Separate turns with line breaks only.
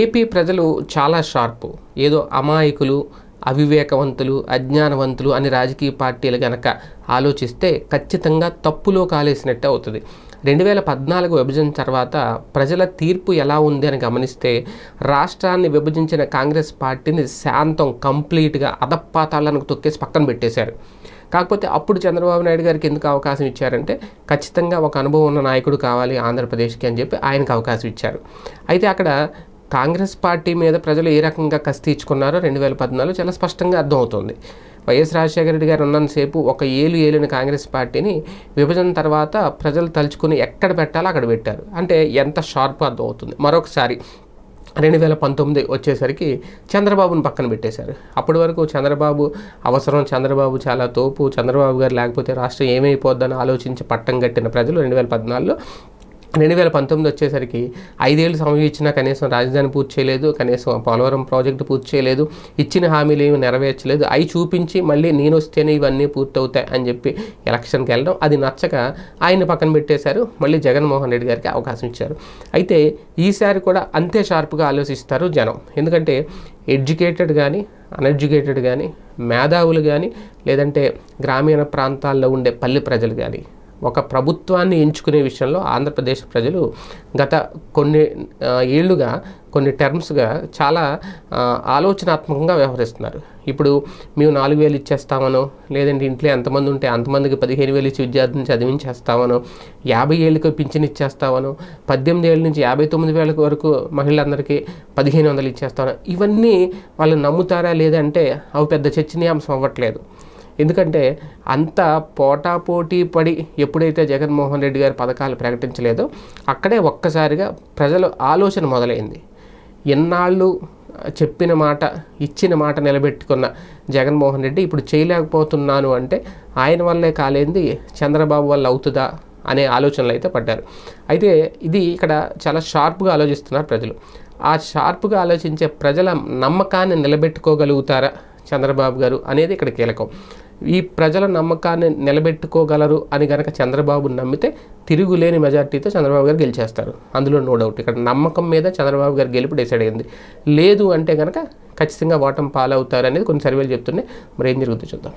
AP ప్రజలు చాలా sharp. ఏదో అమాయకులు అవివేకవంతులు అజ్ఞానవంతులు అని రాజకీయ పార్టీలు కనుక ఆలోచిస్తే ఖచ్చితంగా తప్పులో కాలేసినట్టే అవుతుంది. రెండు వేల పద్నాలుగు విభజన తర్వాత ప్రజల తీర్పు ఎలా ఉంది అని గమనిస్తే రాష్ట్రాన్ని విభజించిన కాంగ్రెస్ పార్టీని శాంతం కంప్లీట్గా అదప్పాతాలను తొక్కేసి పక్కన పెట్టేశారు. కాకపోతే అప్పుడు చంద్రబాబు నాయుడు గారికి ఎందుకు అవకాశం ఇచ్చారంటే ఖచ్చితంగా ఒక అనుభవం ఉన్న నాయకుడు కావాలి ఆంధ్రప్రదేశ్కి అని చెప్పి ఆయనకు అవకాశం ఇచ్చారు. అయితే అక్కడ కాంగ్రెస్ పార్టీ మీద ప్రజలు ఏ రకంగా కసి తీర్చుకున్నారో రెండు వేల పద్నాలుగు చాలా స్పష్టంగా అర్థమవుతుంది. వైఎస్ రాజశేఖర రెడ్డి గారు ఉన్నంతసేపు ఒక ఏలు ఏలిన కాంగ్రెస్ పార్టీని విభజన తర్వాత ప్రజలు తలుచుకుని ఎక్కడ పెట్టాలో అక్కడ పెట్టారు. అంటే ఎంత షార్ప్ అర్థమవుతుంది. మరొకసారి రెండు వేల పంతొమ్మిది వచ్చేసరికి చంద్రబాబును పక్కన పెట్టేశారు. అప్పటి వరకు చంద్రబాబు అవసరం చంద్రబాబు చాలా తోపు చంద్రబాబు గారు లేకపోతే రాష్ట్రం ఏమైపోద్దని ఆలోచించి పట్టం కట్టిన ప్రజలు రెండు వేల పద్నాలుగులో రెండు వేల పంతొమ్మిది వచ్చేసరికి ఐదేళ్ళు సమయం ఇచ్చినా కనీసం రాజధాని పూర్తి చేయలేదు కనీసం పోలవరం ప్రాజెక్టు పూర్తి చేయలేదు ఇచ్చిన హామీలు ఏమి నెరవేర్చలేదు. అవి చూపించి మళ్ళీ నేను వస్తేనే ఇవన్నీ పూర్తవుతాయి అని చెప్పి ఎలక్షన్కి వెళ్ళడం అది నచ్చక ఆయన పక్కన పెట్టేశారు. మళ్ళీ జగన్మోహన్ రెడ్డి గారికి అవకాశం ఇచ్చారు. అయితే ఈసారి కూడా అంతే షార్ప్గా ఆలోచిస్తారు జనం. ఎందుకంటే ఎడ్యుకేటెడ్ కానీ అన్ఎడ్యుకేటెడ్ కానీ మేధావులు కానీ లేదంటే గ్రామీణ ప్రాంతాల్లో ఉండే పల్లె ప్రజలు కానీ ఒక ప్రభుత్వాన్ని ఎంచుకునే విషయంలో ఆంధ్రప్రదేశ్ ప్రజలు గత కొన్ని ఏళ్ళుగా కొన్ని టర్మ్స్గా చాలా ఆలోచనాత్మకంగా వ్యవహరిస్తున్నారు. ఇప్పుడు మేము నాలుగు వేలు ఇచ్చేస్తామనో లేదంటే ఇంట్లో ఎంతమంది ఉంటే అంతమందికి పదిహేను వేలు ఇచ్చి విద్యార్థిని చదివించేస్తామనో యాభై ఏళ్ళకి పింఛన్ ఇచ్చేస్తామనో పద్దెనిమిది ఏళ్ళ నుంచి యాభై తొమ్మిది వేల వరకు మహిళలందరికీ పదిహేను వందలు ఇచ్చేస్తామనో ఇవన్నీ వాళ్ళు నమ్ముతారా లేదంటే అవి పెద్ద చర్చనీయాంశం అవ్వట్లేదు. ఎందుకంటే అంత పోటాపోటీ పడి ఎప్పుడైతే జగన్మోహన్ రెడ్డి గారి పథకాలు ప్రకటించలేదో అక్కడే ఒక్కసారిగా ప్రజల ఆలోచన మొదలైంది. ఎన్నాళ్ళు చెప్పిన మాట ఇచ్చిన మాట నిలబెట్టుకున్న జగన్మోహన్ రెడ్డి ఇప్పుడు చేయలేకపోతున్నాను అంటే ఆయన వల్లే కాలేంది చంద్రబాబు వల్ల అవుతుందా అనే ఆలోచనలు అయితే పడ్డారు. అయితే ఇది ఇక్కడ చాలా షార్ప్గా ఆలోచిస్తున్నారు ప్రజలు. ఆ షార్ప్గా ఆలోచించే ప్రజల నమ్మకాన్ని నిలబెట్టుకోగలుగుతారా చంద్రబాబు గారు అనేది ఇక్కడ కీలకం. ఈ ప్రజల నమ్మకాన్ని నిలబెట్టుకోగలరు అని గనక చంద్రబాబు నమ్మితే తిరుగులేని మెజార్టీతో చంద్రబాబు గారు గెలిచేస్తారు. అందులో నో డౌట్ ఇక్కడ నమ్మకం మీద చంద్రబాబు గారు గెలుపు డిసైడ్ అయింది. లేదు అంటే కనుక ఖచ్చితంగా ఓటమి పాలవుతారు అనేది కొన్ని సర్వేలు చెప్తున్నాయి. మరి ఏం జరుగుతుందో చూద్దాం.